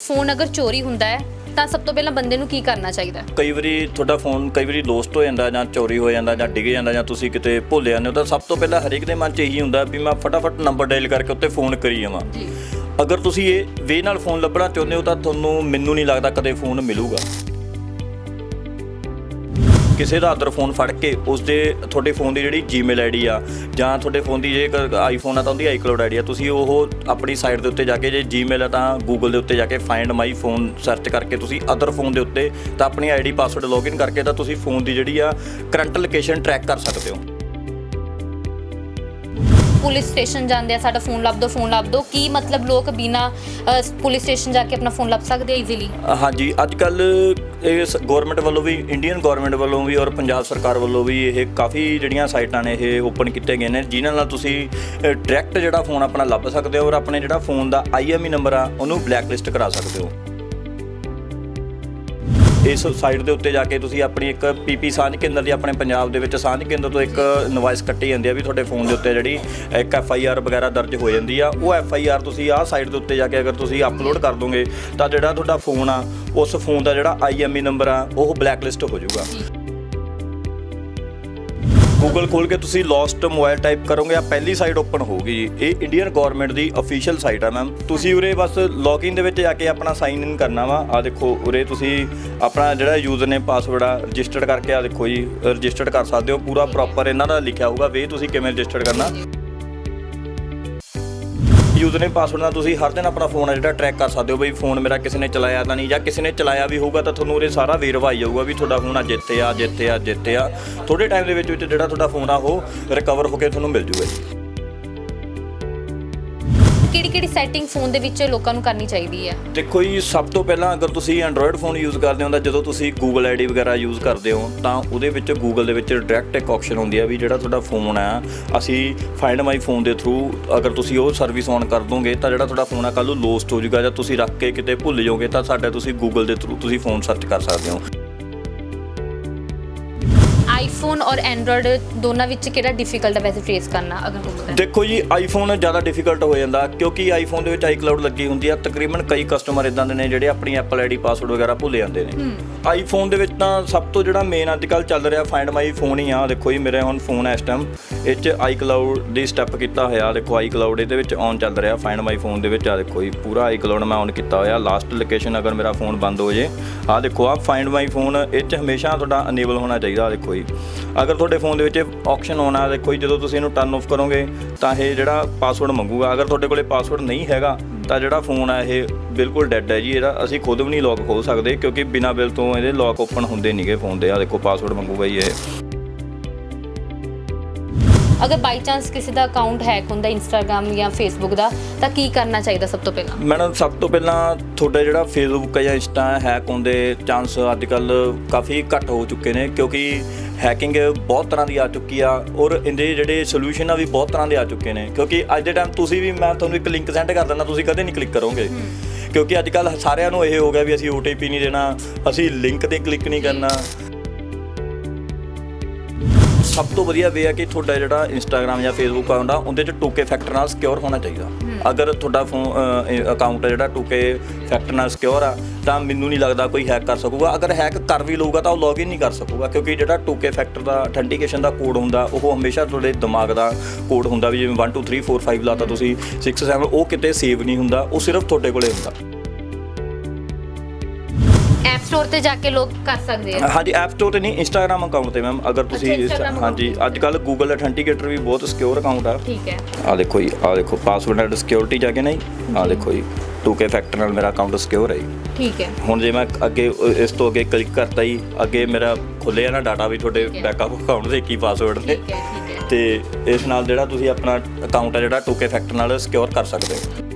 Phone ਅਗਰ ਚੋਰੀ ਹੁੰਦਾ ਹੈ ਤਾਂ ਸਭ ਤੋਂ ਪਹਿਲਾਂ ਬੰਦੇ ਨੂੰ ਕੀ ਕਰਨਾ ਚਾਹੀਦਾ ਹੈ? ਕਈ ਵਾਰੀ ਤੁਹਾਡਾ ਫੋਨ ਕਈ ਵਾਰੀ ਲੋਸਟ ਹੋ ਜਾਂਦਾ ਜਾਂ ਚੋਰੀ ਹੋ ਜਾਂਦਾ ਜਾਂ ਡਿੱਗ ਜਾਂਦਾ ਜਾਂ ਤੁਸੀਂ ਕਿਤੇ ਭੁੱਲ ਜਾਂਦੇ ਹੋ ਤਾਂ ਸਭ ਤੋਂ ਪਹਿਲਾਂ ਹਰੇਕ ਦੇ ਮਨ 'ਚ ਇਹੀ ਹੁੰਦਾ ਵੀ ਮੈਂ ਫਟਾਫਟ ਨੰਬਰ ਡਾਇਲ ਕਰਕੇ ਉੱਤੇ ਫੋਨ ਕਰੀ ਜਾਵਾਂ। ਜੀ। ਅਗਰ ਤੁਸੀਂ ਇਹ ਵੇ ਨਾਲ ਫੋਨ ਲੱਭਣਾ ਚਾਹੁੰਦੇ ਹੋ ਤਾਂ ਤੁਹਾਨੂੰ ਮੈਨੂੰ ਨਹੀਂ ਲੱਗਦਾ ਕਦੇ ਫੋਨ ਮਿਲੂਗਾ। ਕਿਸੇ ਦਾ ਅਦਰ ਫੋਨ ਫੜ ਕੇ ਉਸ ਦੇ ਤੁਹਾਡੇ ਫੋਨ ਦੀ ਜਿਹੜੀ ਜੀਮੇਲ ਆਈਡੀ ਆ, ਜਾਂ ਤੁਹਾਡੇ ਫੋਨ ਦੀ ਜੇ ਆਈਫੋਨ ਆ ਤਾਂ ਉਹਦੀ ਆਈਕਲਾਉਡ ਆਈਡੀ ਆ, ਤੁਸੀਂ ਉਹ ਆਪਣੀ ਸਾਈਟ ਦੇ ਉੱਤੇ ਜਾ ਕੇ ਜੇ ਜੀਮੇਲ ਆ ਤਾਂ ਗੂਗਲ ਦੇ ਉੱਤੇ ਜਾ ਕੇ ਫਾਈਂਡ ਮਾਈ ਫੋਨ ਸਰਚ ਕਰਕੇ ਤੁਸੀਂ ਅਦਰ ਫੋਨ ਦੇ ਉੱਤੇ ਤਾਂ ਆਪਣੀ ਆਈਡੀ ਪਾਸਵਰਡ ਲੌਗਇਨ ਕਰਕੇ ਤਾਂ ਤੁਸੀਂ ਫੋਨ ਦੀ ਜਿਹੜੀ ਆ ਕਰੰਟ ਲੋਕੇਸ਼ਨ ਟਰੈਕ ਕਰ ਸਕਦੇ ਹੋ। ਪੁਲਿਸ ਸਟੇਸ਼ਨ ਜਾਂਦੇ ਆ, ਸਾਡਾ ਫੋਨ ਲੱਭ ਦੋ, ਫੋਨ ਲੱਭ ਦੋ। ਕੀ ਮਤਲਬ ਲੋਕ ਬਿਨਾ ਪੁਲਿਸ ਸਟੇਸ਼ਨ ਜਾ ਕੇ ਆਪਣਾ ਫੋਨ ਲੱਭ ਸਕਦੇ ਆ ਈਜ਼ੀਲੀ ਹਾਂਜੀ ਅੱਜ ਕੱਲ ਇਹ ਗਵਰਨਮੈਂਟ ਵੱਲੋਂ ਵੀ ਇੰਡੀਅਨ ਗਵਰਨਮੈਂਟ ਵੱਲੋਂ ਵੀ ਔਰ ਪੰਜਾਬ ਸਰਕਾਰ ਵੱਲੋਂ ਵੀ ਇਹ ਕਾਫੀ ਜਿਹੜੀਆਂ ਸਾਈਟਾਂ ਨੇ, ਇਹ ਓਪਨ ਕੀਤੇ ਗਏ ਨੇ, ਜਿਨ੍ਹਾਂ ਨਾਲ ਤੁਸੀਂ ਡਾਇਰੈਕਟ ਜਿਹੜਾ ਫੋਨ ਆਪਣਾ ਲੱਭ ਸਕਦੇ ਹੋ ਔਰ ਆਪਣੇ ਜਿਹੜਾ ਫੋਨ ਦਾ ਆਈਐਮਈ ਨੰਬਰ ਆ, ਉਹਨੂੰ ਬਲੈਕ ਲਿਸਟ ਕਰਾ ਸਕਦੇ ਹੋ। ਇਸ ਸਾਈਟ ਦੇ ਉੱਤੇ ਜਾ ਕੇ ਤੁਸੀਂ ਆਪਣੀ ਇੱਕ ਪੀਪੀ ਸਾਂਝ ਕੇਂਦਰ ਦੀ ਆਪਣੇ ਪੰਜਾਬ ਦੇ ਵਿੱਚ ਸਾਂਝ ਕੇਂਦਰ ਤੋਂ ਇੱਕ ਨਵਾਇਸ ਕੱਟੀ ਜਾਂਦੀ ਆ ਵੀ ਤੁਹਾਡੇ ਫੋਨ ਦੇ ਉੱਤੇ ਜਿਹੜੀ ਇੱਕ ਐਫ ਆਈ ਆਰ ਵਗੈਰਾ ਦਰਜ ਹੋ ਜਾਂਦੀ ਆ। ਉਹ ਐਫ ਆਈ ਆਰ ਤੁਸੀਂ ਆਹ ਸਾਈਟ ਦੇ ਉੱਤੇ ਜਾ ਕੇ ਅਗਰ ਤੁਸੀਂ ਅਪਲੋਡ ਕਰ ਦੋਗੇ ਤਾਂ ਜਿਹੜਾ ਤੁਹਾਡਾ ਫੋਨ ਆ, ਉਸ ਫੋਨ ਦਾ ਜਿਹੜਾ ਆਈ ਐੱਮ ਈ ਨੰਬਰ ਆ, ਉਹ ਬਲੈਕ ਲਿਸਟ ਹੋ ਜਾਊਗਾ। ਗੂਗਲ ਖੋਲ ਕੇ ਤੁਸੀਂ ਲੋਸਟ ਮੋਬਾਈਲ ਟਾਈਪ ਕਰੋਗੇ ਆ ਪਹਿਲੀ ਸਾਈਟ ਓਪਨ ਹੋਊਗੀ। ਜੀ ਇਹ ਇੰਡੀਅਨ ਗਵਰਨਮੈਂਟ ਦੀ ਅਫੀਸ਼ੀਅਲ ਸਾਈਟ ਆ ਮੈਮ ਤੁਸੀਂ ਉਰੇ ਬਸ ਲੌਗਇਨ ਦੇ ਵਿੱਚ ਜਾ ਕੇ ਆਪਣਾ ਸਾਈਨ ਇਨ ਕਰਨਾ ਵਾ। ਆ ਦੇਖੋ, ਉਰੇ ਤੁਸੀਂ ਆਪਣਾ ਜਿਹੜਾ ਯੂਜ਼ਰ ਨੇਮ ਪਾਸਵਰਡ ਆ ਰਜਿਸਟਰਡ ਕਰਕੇ ਆ ਦੇਖੋ ਜੀ ਰਜਿਸਟਰਡ ਕਰ ਸਕਦੇ ਹੋ। ਪੂਰਾ ਪ੍ਰੋਪਰ ਇਹਨਾਂ ਦਾ ਲਿਖਿਆ ਹੋਊਗਾ, ਵੇ ਤੁਸੀਂ ਕਿਵੇਂ ਰਜਿਸਟਰਡ ਕਰਨਾ। ਯੂਜ਼ਰ ਪਾਸਵਰਡ ਨਾਲ ਤੁਸੀਂ ਹਰ ਦਿਨ ਆਪਣਾ ਫੋਨ ਆ ਜਿਹੜਾ ਟਰੈਕ ਕਰ ਸਕਦੇ ਹੋ ਬਈ ਫੋਨ ਮੇਰਾ ਕਿਸੇ ਨੇ ਚਲਾਇਆ ਤਾਂ ਨਹੀਂ ਜਾਂ ਕਿਸੇ ਨੇ ਚਲਾਇਆ ਵੀ ਹੋਊਗਾ ਤਾਂ ਤੁਹਾਨੂੰ ਉਹਦੇ ਸਾਰਾ ਵੇਰਵਾ ਆਈ ਜਾਊਗਾ ਵੀ ਤੁਹਾਡਾ ਫੋਨ ਆ ਜਿੱਤੇ ਆ ਜਿੱਤੇ ਆ ਜਿੱਤੇ ਆ। ਥੋੜੇ ਟਾਈਮ ਦੇ ਵਿੱਚ ਵਿੱਚ ਜਿਹੜਾ ਤੁਹਾਡਾ ਫੋਨ ਆ, ਉਹ ਰਿਕਵਰ ਹੋ ਕੇ ਤੁਹਾਨੂੰ ਮਿਲ ਜੂਗਾ ਜੀ। ਕਿਹੜੀ ਕਿਹੜੀ ਸੈਟਿੰਗ ਫੋਨ ਦੇ ਵਿੱਚ ਲੋਕਾਂ ਨੂੰ ਕਰਨੀ ਚਾਹੀਦੀ ਹੈ? ਦੇਖੋ ਜੀ, ਸਭ ਤੋਂ ਪਹਿਲਾਂ ਅਗਰ ਤੁਸੀਂ ਐਂਡਰੋਇਡ ਫੋਨ ਯੂਜ਼ ਕਰਦੇ ਹੋ ਤਾਂ ਜਦੋਂ ਤੁਸੀਂ Google ਆਈਡੀ ਵਗੈਰਾ ਯੂਜ਼ ਕਰਦੇ ਹੋ ਤਾਂ ਉਹਦੇ ਵਿੱਚ Google ਦੇ ਵਿੱਚ ਡਾਇਰੈਕਟ ਇੱਕ ਆਪਸ਼ਨ ਹੁੰਦੀ ਹੈ ਵੀ ਜਿਹੜਾ ਤੁਹਾਡਾ ਫੋਨ ਆ, ਅਸੀਂ ਫਾਈਂਡ ਮਾਈ ਫੋਨ ਦੇ ਥਰੂ ਅਗਰ ਤੁਸੀਂ ਉਹ ਸਰਵਿਸ ਔਨ ਕਰ ਦੋਗੇ ਤਾਂ ਜਿਹੜਾ ਤੁਹਾਡਾ ਫੋਨ ਆ ਕੱਲ ਨੂੰ ਲੋਸਟ ਹੋ ਜਾਊਗਾ ਜਾਂ ਤੁਸੀਂ ਰੱਖ ਕੇ ਕਿਤੇ ਭੁੱਲ ਜਾਓਗੇ ਤਾਂ ਸਾਡਾ ਤੁਸੀਂ Google ਦੇ ਥਰੂ ਤੁਸੀਂ ਫੋਨ ਸਰਚ ਕਰ ਸਕਦੇ ਹੋ। ਆਈਫੋਨ ਔਰ ਐਂਡਰੋਇਡ ਦੋਨਾਂ ਵਿੱਚ ਕਿਹੜਾ ਡਿਫਿਕਲਟ ਹੈ ਵੈਸੇ ਫੇਸ ਕਰਨਾ ਅਗਰ ਕੋਈ ਦੇਖੋ ਜੀ ਆਈਫੋਨ ਜ਼ਿਆਦਾ ਡਿਫਿਕਲਟ ਹੋ ਜਾਂਦਾ ਕਿਉਂਕਿ ਆਈਫੋਨ ਦੇ ਵਿੱਚ ਆਈਕਲਾਉਡ ਲੱਗੀ ਹੁੰਦੀ ਆ ਤਕਰੀਬਨ ਕਈ ਕਸਟਮਰ ਇਦਾਂ ਦੇ ਨੇ ਜਿਹੜੇ ਆਪਣੀ ਐਪਲ ਆਈਡੀ ਪਾਸਵਰਡ ਵਗੈਰਾ ਭੁੱਲ ਜਾਂਦੇ ਨੇ। ਆਈਫੋਨ ਦੇ ਵਿੱਚ ਤਾਂ ਸਭ ਤੋਂ ਜਿਹੜਾ ਮੇਨ ਅੱਜ ਕੱਲ ਚੱਲ ਰਿਹਾ ਫਾਈਂਡ ਮਾਈ ਫੋਨ ਹੀ ਆ ਦੇਖੋ ਜੀ ਮੇਰੇ ਹੁਣ ਫੋਨ ਇਸ ਟਾਈਮ ਇਹ 'ਚ ਆਈਕਲਾਉਡ ਦੀ ਸਟੈਪ ਕੀਤਾ ਹੋਇਆ। ਦੇਖੋ ਆਈਕਲਾਉਡ ਇਹਦੇ ਵਿੱਚ ਔਨ ਚੱਲ ਰਿਹਾ। ਫਾਈਂਡ ਮਾਈ ਫੋਨ ਦੇ ਵਿੱਚ ਆ ਦੇਖੋ ਜੀ, ਪੂਰਾ ਆਈਕਲਾਉਡ ਮੈਂ ਔਨ ਕੀਤਾ ਹੋਇਆ। ਲਾਸਟ ਲੋਕੇਸ਼ਨ ਅਗਰ ਮੇਰਾ ਫੋਨ ਬੰਦ ਹੋ ਜੇ ਆ ਦੇਖੋ ਆ ਫਾਈਂਡ ਮਾਈ ਫੋਨ ਇਹ 'ਚ ਹਮੇਸ਼ਾ ਤੁਹਾਡਾ ਅਨੇਬਲ ਹੋਣਾ ਚਾਹੀਦਾ, ਆਹ ਦੇਖੋ ਜੀ। ਅਗਰ ਤੁਹਾਡੇ ਫੋਨ ਦੇ ਵਿੱਚ ਆਪਸ਼ਨ ਆਉਣਾ ਦੇਖੋ ਜੀ, ਜਦੋਂ ਤੁਸੀਂ ਇਹਨੂੰ ਟਰਨ ਆਫ ਕਰੋਗੇ, ਤਾਂ ਇਹ ਜਿਹੜਾ ਪਾਸਵਰਡ ਮੰਗੂਗਾ। ਅਗਰ ਤੁਹਾਡੇ ਕੋਲੇ ਪਾਸਵਰਡ ਨਹੀਂ ਹੈਗਾ, ਤਾਂ ਜਿਹੜਾ ਫੋਨ ਆ, ਇਹ ਬਿਲਕੁਲ ਡੈੱਡ ਹੈ ਜੀ। ਇਹਦਾ ਅਸੀਂ ਖੁਦ ਵੀ ਨਹੀਂ ਲੌਕ ਖੋਲ ਸਕਦੇ, ਕਿਉਂਕਿ ਬਿਨਾਂ ਬਿਲ ਤੋਂ ਇਹਦੇ ਲੌਕ ਓਪਨ ਹੁੰਦੇ ਨਹੀਂਗੇ ਫੋਨ ਦੇ। ਆ ਦੇਖੋ ਪਾਸਵਰਡ ਮੰਗੂਗਾ ਜੀ ਇਹ। ਅਗਰ ਬਾਈ ਚਾਂਸ ਕਿਸੇ ਦਾ ਅਕਾਊਂਟ ਹੈਕ ਹੁੰਦਾ ਇੰਸਟਾਗ੍ਰam ਜਾਂ ਫੇਸਬੁੱਕ ਦਾ ਤਾਂ ਕੀ ਕਰਨਾ ਚਾਹੀਦਾ ਸਭ ਤੋਂ ਪਹਿਲਾਂ? ਮੈਡਮ ਸਭ ਤੋਂ ਪਹਿਲਾਂ ਤੁਹਾਡਾ ਜਿਹੜਾ ਫੇਸਬੁੱਕ ਜਾਂ ਇੰਸਟਾ ਹੈਕ ਹੋਣ ਦੇ ਚਾਂਸ ਅੱਜ ਕੱਲ ਕਾਫੀ ਘੱਟ ਹੋ ਚੁੱਕੇ ਨੇ ਕਿਉਂਕਿ ਹੈਕਿੰਗ ਬਹੁਤ ਤਰ੍ਹਾਂ ਦੀ ਆ ਚੁੱਕੀ ਆ ਔਰ ਇਹਦੇ ਜਿਹੜੇ ਸੋਲੂਸ਼ਨ ਆ ਵੀ ਬਹੁਤ ਤਰ੍ਹਾਂ ਦੇ ਆ ਚੁੱਕੇ ਨੇ ਕਿਉਂਕਿ ਅੱਜ ਦੇ ਟਾਈਮ ਤੁਸੀਂ ਵੀ ਮੈਂ ਤੁਹਾਨੂੰ ਇੱਕ ਲਿੰਕ ਸੈਂਡ ਕਰ ਦਿੰਦਾ ਤੁਸੀਂ ਕਦੇ ਨਹੀਂ ਕਲਿੱਕ ਕਰੋਗੇ। ਕਿਉਂਕਿ ਅੱਜ ਕੱਲ ਸਾਰਿਆਂ ਨੂੰ ਇਹ ਹੋ ਗਿਆ ਵੀ ਅਸੀਂ OTP ਨਹੀਂ ਦੇਣਾ ਅਸੀਂ ਲਿੰਕ ਤੇ ਕਲਿੱਕ ਨਹੀਂ ਕਰਨਾ। ਸਭ ਤੋਂ ਵਧੀਆ ਵੇ ਆ ਕਿ ਤੁਹਾਡਾ ਜਿਹੜਾ ਇੰਸਟਾਗ੍ਰam ਜਾਂ ਫੇਸਬੁੱਕ ਅਕਾਊਂਟ ਆ ਉਹਦੇ ਚ 2K ਫੈਕਟਰ ਨਾਲ ਸਿਕਿਉਰ ਹੋਣਾ ਚਾਹੀਦਾ। ਅਗਰ ਤੁਹਾਡਾ ਫੋਨ ਅਕਾਊਂਟ ਹੈ ਜਿਹੜਾ 2K ਫੈਕਟਰ ਨਾਲ ਸਿਕਿਉਰ ਆ ਤਾਂ ਮੈਨੂੰ ਨਹੀਂ ਲੱਗਦਾ ਕੋਈ ਹੈਕ ਕਰ ਸਕੂਗਾ। ਅਗਰ ਹੈਕ ਕਰ ਵੀ ਲਊਗਾ ਤਾਂ ਉਹ ਲੌਗਇਨ ਨਹੀਂ ਕਰ ਸਕੂਗਾ ਕਿਉਂਕਿ ਜਿਹੜਾ 2K ਫੈਕਟਰ ਦਾ ਅਥੈਂਟੀਕੇਸ਼ਨ ਦਾ ਕੋਡ ਹੁੰਦਾ ਉਹ ਹਮੇਸ਼ਾ ਤੁਹਾਡੇ ਦਿਮਾਗ ਦਾ ਕੋਡ ਹੁੰਦਾ ਵੀ ਜਿਵੇਂ 1 2 3 4 5 ਲਾਤਾ ਤੁਸੀਂ 6 7 ਉਹ ਕਿਤੇ ਸੇਵ ਨਹੀਂ ਹੁੰਦਾ ਉਹ ਸਿਰਫ ਤੁਹਾਡੇ ਕੋਲੇ ਹੁੰਦਾ। ਐਪ ਸਟੋਰ ਤੇ ਜਾ ਕੇ ਲੋਕ ਕਰ ਸਕਦੇ ਆ। ਹਾਂਜੀ ਐਪ ਸਟੋਰ ਤੇ ਨਹੀਂ ਇੰਸਟਾਗ੍ਰam ਅਕਾਊਂਟ ਤੇ ਮੈਮ ਅਗਰ ਤੁਸੀਂ ਅੱਛਾ, Instagram account ਹਾਂਜੀ ਅੱਜ ਕੱਲ ਗੂਗਲ ਅਥੈਂਟੀਕੇਟਰ ਵੀ ਬਹੁਤ ਸਿਕਿਉਰ ਅਕਾਊਂਟ ਆ। ਠੀਕ ਹੈ। ਆ ਦੇਖੋ ਜੀ ਆ ਦੇਖੋ ਪਾਸਵਰਡ ਐਂਡ ਸਿਕਿਉਰਿਟੀ ਜਾ। ਕੇ ਨਹੀਂ ਆ ਦੇਖੋ ਜੀ 2K ਫੈਕਟਰ ਨਾਲ ਮੇਰਾ ਅਕਾਊਂਟ ਸਿਕਿਉਰ ਹੈ ਜੀ। ਠੀਕ ਹੈ। ਹੁਣ ਜੇ ਮੈਂ ਅੱਗੇ ਅ, ਇਸ ਤੋਂ ਅੱਗੇ ਕਲਿੱਕ ਕਰਤਾ ਜੀ ਅੱਗੇ ਮੇਰਾ ਖੁੱਲਿਆ ਨਾ ਡਾਟਾ ਵੀ ਤੁਹਾਡੇ ਠੀਕ ਹੈ। ਬੈਕਅਪ ਅਕਾਊਂਟ ਦੇ ਕੀ ਪਾਸਵਰਡ ਨੇ ਠੀਕ ਹੈ ਠੀਕ ਹੈ। ਤੇ ਇਸ ਨਾਲ ਜਿਹੜਾ ਤੁਸੀਂ ਆਪਣਾ ਅਕਾਊਂਟ ਹੈ ਜਿਹੜਾ 2K ਫੈਕਟਰ ਨਾਲ ਸਿਕਿਉਰ ਕਰ ਸਕਦੇ ਹੋ।